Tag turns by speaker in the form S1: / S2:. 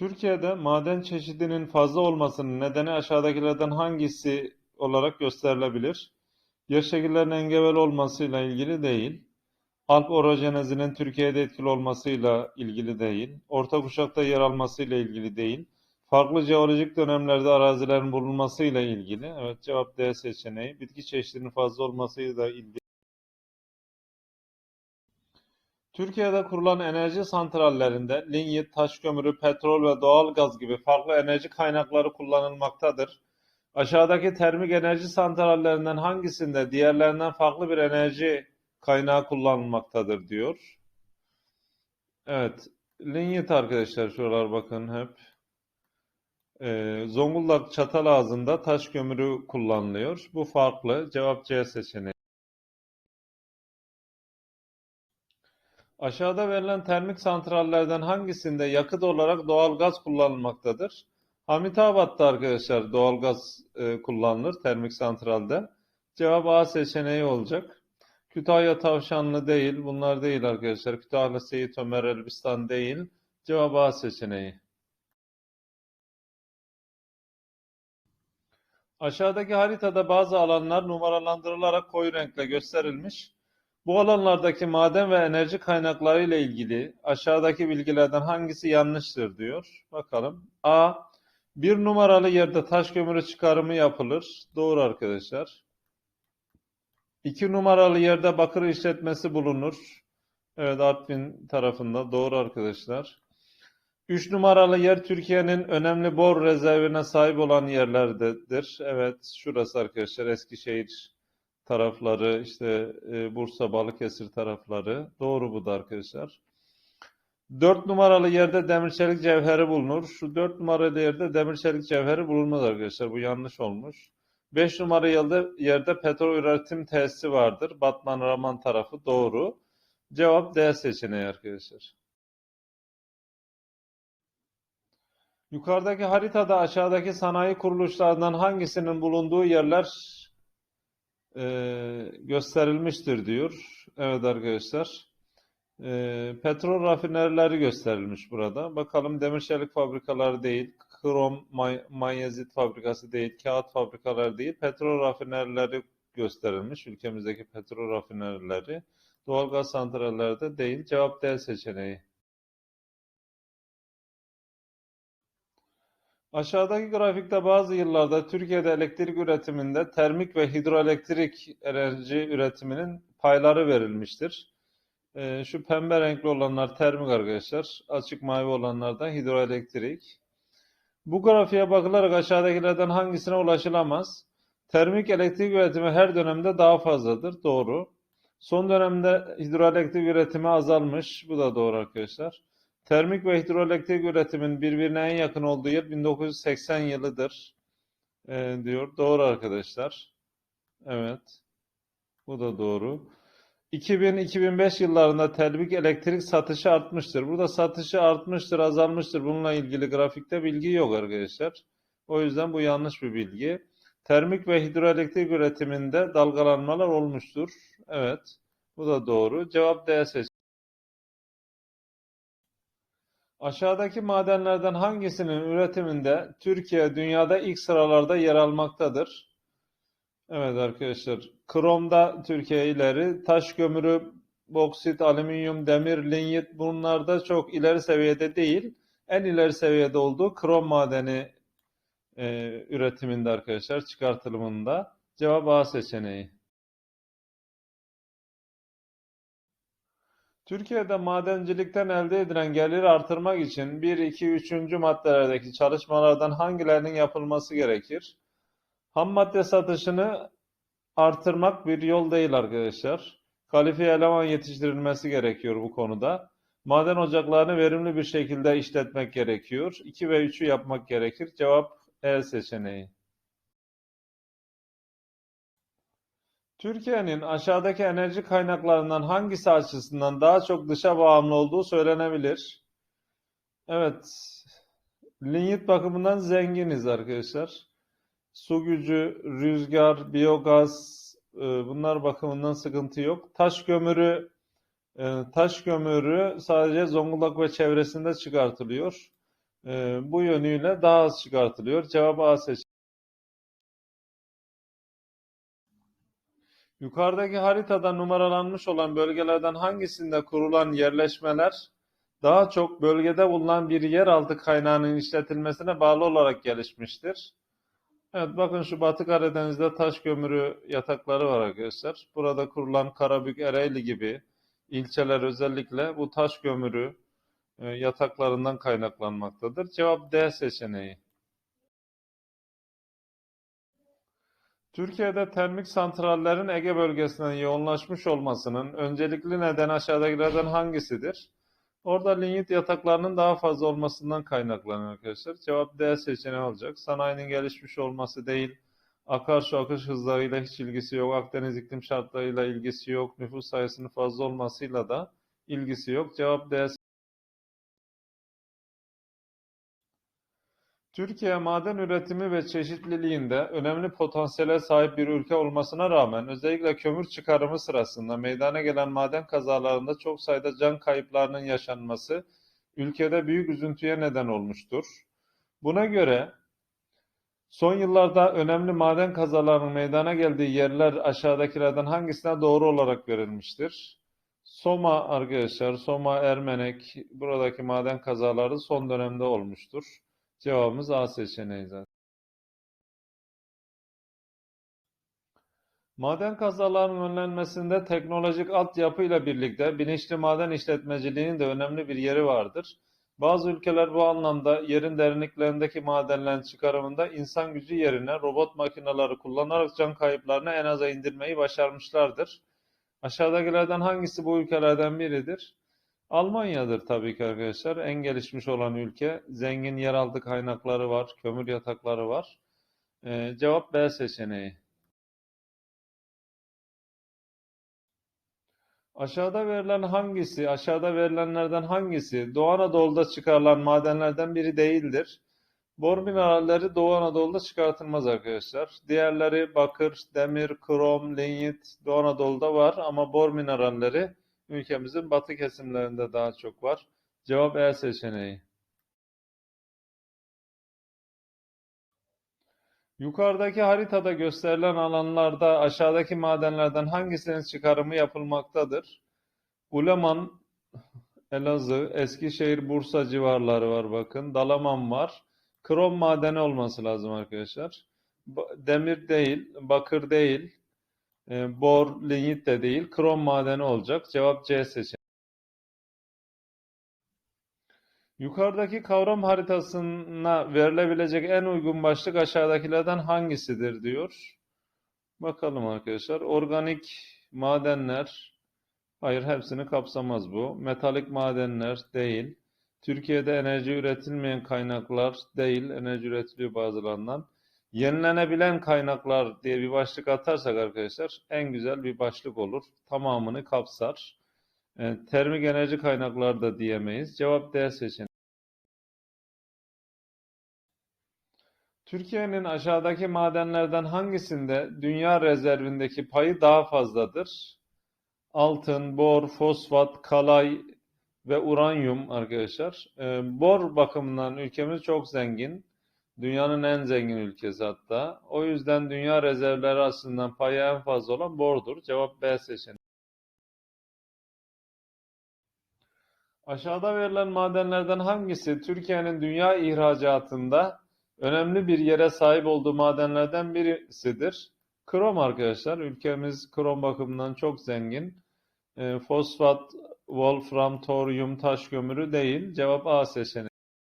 S1: Türkiye'de maden çeşidinin fazla olmasının nedeni aşağıdakilerden hangisi olarak gösterilebilir? Yerşekillerinin engebeli olmasıyla ilgili değil. Alp orojenezinin Türkiye'de etkili olmasıyla ilgili değil. Orta kuşakta yer almasıyla ilgili değil. Farklı jeolojik dönemlerde arazilerin bulunmasıyla ilgili. Evet cevap D seçeneği. Bitki çeşidinin fazla olmasıyla ilgili. Türkiye'de kurulan enerji santrallerinde linyit, taş kömürü, petrol ve doğal gaz gibi farklı enerji kaynakları kullanılmaktadır. Aşağıdaki termik enerji santrallerinden hangisinde diğerlerinden farklı bir enerji kaynağı kullanılmaktadır diyor. Evet, linyit arkadaşlar şuralar bakın hep. Ee, Zonguldak Çatalazı'nda taş kömürü kullanılıyor. Bu farklı. Cevap C seçeneği. Aşağıda verilen termik santrallerden hangisinde yakıt olarak doğal gaz kullanılmaktadır? Hamitabat'ta arkadaşlar doğal gaz e, kullanılır termik santralde. Cevap A seçeneği olacak. Kütahya Tavşanlı değil. Bunlar değil arkadaşlar. Kütahya Seyit Ömer Elbistan değil. Cevap A seçeneği. Aşağıdaki haritada bazı alanlar numaralandırılarak koyu renkle gösterilmiş. Bu alanlardaki maden ve enerji kaynakları ile ilgili aşağıdaki bilgilerden hangisi yanlıştır diyor. Bakalım. A. Bir numaralı yerde taş kömürü çıkarımı yapılır. Doğru arkadaşlar. İki numaralı yerde bakır işletmesi bulunur. Evet Artvin tarafında. Doğru arkadaşlar. Üç numaralı yer Türkiye'nin önemli bor rezervine sahip olan yerlerdedir. Evet şurası arkadaşlar Eskişehir tarafları, işte e, Bursa, Balıkesir tarafları. Doğru bu da arkadaşlar. 4 numaralı yerde demir çelik cevheri bulunur. Şu 4 numaralı yerde demir çelik cevheri bulunmaz arkadaşlar. Bu yanlış olmuş. 5 numaralı yerde, yerde petrol üretim tesisi vardır. Batman Raman tarafı doğru. Cevap D seçeneği arkadaşlar. Yukarıdaki haritada aşağıdaki sanayi kuruluşlarından hangisinin bulunduğu yerler e, gösterilmiştir diyor. Evet arkadaşlar. E, petrol rafinerileri gösterilmiş burada. Bakalım demir çelik fabrikaları değil, krom may manyezit fabrikası değil, kağıt fabrikaları değil, petrol rafinerileri gösterilmiş. Ülkemizdeki petrol rafinerileri. Doğalgaz santralleri de değil. Cevap D seçeneği. Aşağıdaki grafikte bazı yıllarda Türkiye'de elektrik üretiminde termik ve hidroelektrik enerji üretiminin payları verilmiştir. Ee, şu pembe renkli olanlar termik arkadaşlar. Açık mavi olanlar da hidroelektrik. Bu grafiğe bakılarak aşağıdakilerden hangisine ulaşılamaz? Termik elektrik üretimi her dönemde daha fazladır. Doğru. Son dönemde hidroelektrik üretimi azalmış. Bu da doğru arkadaşlar. Termik ve hidroelektrik üretimin birbirine en yakın olduğu yıl 1980 yılıdır e, diyor. Doğru arkadaşlar. Evet. Bu da doğru. 2000-2005 yıllarında termik elektrik satışı artmıştır. Burada satışı artmıştır, azalmıştır. Bununla ilgili grafikte bilgi yok arkadaşlar. O yüzden bu yanlış bir bilgi. Termik ve hidroelektrik üretiminde dalgalanmalar olmuştur. Evet. Bu da doğru. Cevap D seçeneği. Aşağıdaki madenlerden hangisinin üretiminde Türkiye dünyada ilk sıralarda yer almaktadır? Evet arkadaşlar. Kromda Türkiye ileri, taş kömürü, boksit, alüminyum, demir, linyit bunlarda çok ileri seviyede değil. En ileri seviyede olduğu krom madeni e, üretiminde arkadaşlar, çıkartılımında. Cevap A seçeneği. Türkiye'de madencilikten elde edilen geliri artırmak için 1, 2, 3. maddelerdeki çalışmalardan hangilerinin yapılması gerekir? Ham madde satışını artırmak bir yol değil arkadaşlar. Kalifiye eleman yetiştirilmesi gerekiyor bu konuda. Maden ocaklarını verimli bir şekilde işletmek gerekiyor. 2 ve 3'ü yapmak gerekir. Cevap E seçeneği. Türkiye'nin aşağıdaki enerji kaynaklarından hangisi açısından daha çok dışa bağımlı olduğu söylenebilir. Evet, linyit bakımından zenginiz arkadaşlar. Su gücü, rüzgar, biyogaz e, bunlar bakımından sıkıntı yok. Taş kömürü e, taş kömürü sadece Zonguldak ve çevresinde çıkartılıyor. e, bu yönüyle daha az çıkartılıyor. Cevap A seçeneği. Yukarıdaki haritada numaralanmış olan bölgelerden hangisinde kurulan yerleşmeler daha çok bölgede bulunan bir yeraltı kaynağının işletilmesine bağlı olarak gelişmiştir? Evet bakın şu Batı Karadeniz'de taş kömürü yatakları var arkadaşlar. Burada kurulan Karabük, Ereğli gibi ilçeler özellikle bu taş kömürü e, yataklarından kaynaklanmaktadır. Cevap D seçeneği. Türkiye'de termik santrallerin Ege bölgesinden yoğunlaşmış olmasının öncelikli nedeni aşağıdakilerden hangisidir? Orada linyit yataklarının daha fazla olmasından kaynaklanıyor arkadaşlar. Cevap D seçeneği olacak. Sanayinin gelişmiş olması değil, akarsu akış hızlarıyla hiç ilgisi yok, Akdeniz iklim şartlarıyla ilgisi yok, nüfus sayısının fazla olmasıyla da ilgisi yok. Cevap D Türkiye maden üretimi ve çeşitliliğinde önemli potansiyele sahip bir ülke olmasına rağmen özellikle kömür çıkarımı sırasında meydana gelen maden kazalarında çok sayıda can kayıplarının yaşanması ülkede büyük üzüntüye neden olmuştur. Buna göre son yıllarda önemli maden kazalarının meydana geldiği yerler aşağıdakilerden hangisine doğru olarak verilmiştir? Soma arkadaşlar, Soma, Ermenek buradaki maden kazaları son dönemde olmuştur. Cevabımız A seçeneği zaten. Maden kazalarının önlenmesinde teknolojik altyapı ile birlikte bilinçli maden işletmeciliğinin de önemli bir yeri vardır. Bazı ülkeler bu anlamda yerin derinliklerindeki madenlerin çıkarımında insan gücü yerine robot makineleri kullanarak can kayıplarını en aza indirmeyi başarmışlardır. Aşağıdakilerden hangisi bu ülkelerden biridir? Almanya'dır tabii ki arkadaşlar. En gelişmiş olan ülke. Zengin yeraltı kaynakları var, kömür yatakları var. Ee, cevap B seçeneği. Aşağıda verilen hangisi, aşağıda verilenlerden hangisi Doğu Anadolu'da çıkarılan madenlerden biri değildir? Bor mineralleri Doğu Anadolu'da çıkartılmaz arkadaşlar. Diğerleri bakır, demir, krom, linyit Doğu Anadolu'da var ama bor mineralleri ülkemizin batı kesimlerinde daha çok var. Cevap E seçeneği. Yukarıdaki haritada gösterilen alanlarda aşağıdaki madenlerden hangisinin çıkarımı yapılmaktadır? Uleman, Elazığ, Eskişehir, Bursa civarları var bakın. Dalaman var. Krom madeni olması lazım arkadaşlar. Demir değil, bakır değil, e, bor, linyit de değil, krom madeni olacak. Cevap C seçeneği. Yukarıdaki kavram haritasına verilebilecek en uygun başlık aşağıdakilerden hangisidir diyor. Bakalım arkadaşlar. Organik madenler, hayır hepsini kapsamaz bu. Metalik madenler değil. Türkiye'de enerji üretilmeyen kaynaklar değil. Enerji üretiliyor bazılarından. Yenilenebilen kaynaklar diye bir başlık atarsak arkadaşlar en güzel bir başlık olur. Tamamını kapsar. E, termik enerji kaynakları da diyemeyiz. Cevap D seçeneği. Türkiye'nin aşağıdaki madenlerden hangisinde dünya rezervindeki payı daha fazladır? Altın, bor, fosfat, kalay ve uranyum arkadaşlar. E, bor bakımından ülkemiz çok zengin. Dünyanın en zengin ülkesi hatta. O yüzden dünya rezervleri açısından payı en fazla olan bordur. Cevap B seçeneği. Aşağıda verilen madenlerden hangisi Türkiye'nin dünya ihracatında önemli bir yere sahip olduğu madenlerden birisidir? Krom arkadaşlar. Ülkemiz krom bakımından çok zengin. E, fosfat, wolfram, toryum, taş kömürü değil. Cevap A seçeneği.